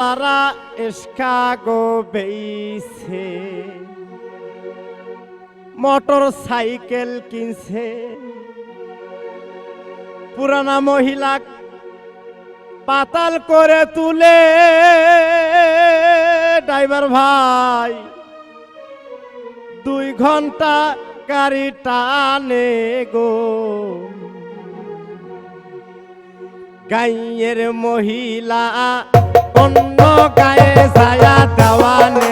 তারা এসকাগো বেইছে, motor cycle কিনছে। পুরানা মহিলা পাতাল করে তুলে, ড্রাইভার ভাই, দুই ঘণ্টা গাড়ি টানে গো। গাইয়ের মহিলা অন্য গায়ে ছায়া দেওয়ালে